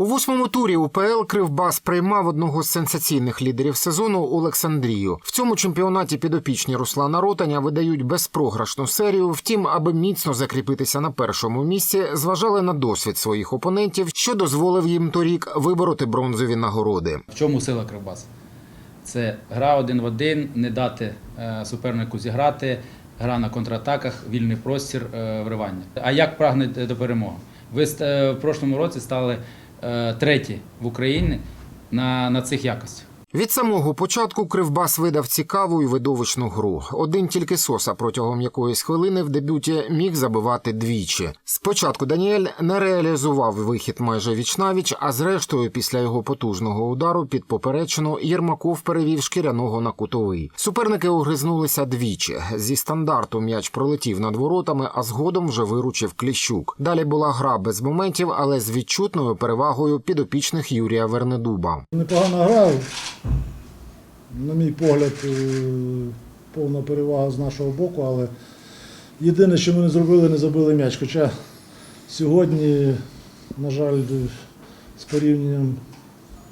У восьмому турі УПЛ Кривбас приймав одного з сенсаційних лідерів сезону Олександрію. В цьому чемпіонаті підопічні Руслана Ротаня видають безпрограшну серію. Втім, аби міцно закріпитися на першому місці, зважали на досвід своїх опонентів, що дозволив їм торік вибороти бронзові нагороди. В чому сила Кривбас? Це гра один в один, не дати е, супернику зіграти, гра на контратаках, вільний простір, е, вривання. А як прагнете до перемоги? Ви е, в прошлому році стали треті в Україні на, на цих якостях. Від самого початку Кривбас видав цікаву і видовищну гру. Один тільки соса протягом якоїсь хвилини в дебюті міг забивати двічі. Спочатку Даніель не реалізував вихід майже вічнавіч, а зрештою, після його потужного удару під поперечину Єрмаков перевів шкіряного на кутовий. Суперники огризнулися двічі. Зі стандарту м'яч пролетів над воротами, а згодом вже виручив Кліщук. Далі була гра без моментів, але з відчутною перевагою підопічних Юрія Вернедуба. Непогана гра. На мій погляд, е, повна перевага з нашого боку, але єдине, що ми не зробили, не забили м'яч. Хоча сьогодні, на жаль, з порівнянням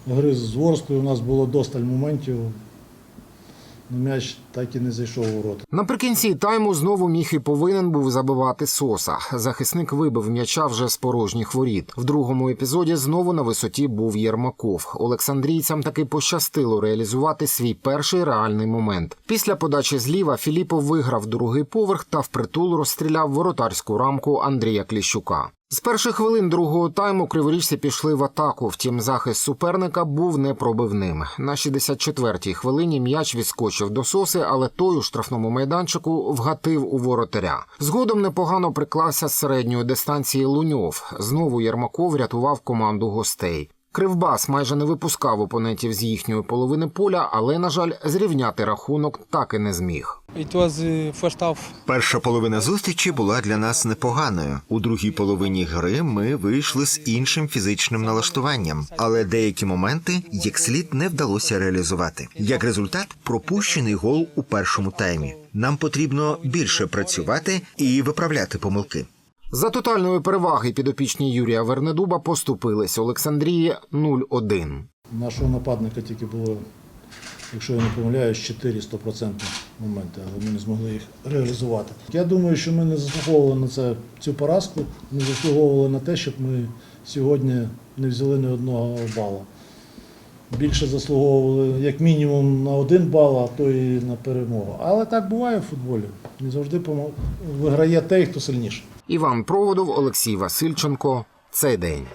гри з Ворською у нас було досталь моментів. М'яч так і не зайшов у ворота. Наприкінці тайму знову міг і повинен був забивати Соса. Захисник вибив м'яча вже з порожніх воріт. В другому епізоді знову на висоті був Єрмаков. Олександрійцям таки пощастило реалізувати свій перший реальний момент. Після подачі зліва Філіпов виграв другий поверх та впритул розстріляв воротарську рамку Андрія Кліщука. З перших хвилин другого тайму криворіжці пішли в атаку. Втім, захист суперника був непробивним. На 64-й хвилині м'яч відскочив до соси, але той у штрафному майданчику вгатив у воротаря. Згодом непогано приклався з середньої дистанції Луньов. Знову Єрмаков рятував команду гостей. Кривбас майже не випускав опонентів з їхньої половини поля, але, на жаль, зрівняти рахунок так і не зміг. Uh. Перша половина зустрічі була для нас непоганою. У другій половині гри ми вийшли з іншим фізичним налаштуванням, але деякі моменти як слід не вдалося реалізувати. Як результат, пропущений гол у першому таймі. Нам потрібно більше працювати і виправляти помилки. За тотальної переваги підопічні Юрія Вернедуба поступились Олександрії 0-1. Нашого нападника тільки було, якщо я не помиляюсь, 4 стопроцентні моменти, але ми не змогли їх реалізувати. Я думаю, що ми не заслуговували на це цю поразку, не заслуговували на те, щоб ми сьогодні не взяли ні одного бала. Більше заслуговували як мінімум на один бал, а то і на перемогу. Але так буває в футболі. Не завжди виграє той, хто сильніший. Іван Проводов, Олексій Васильченко. Цей день.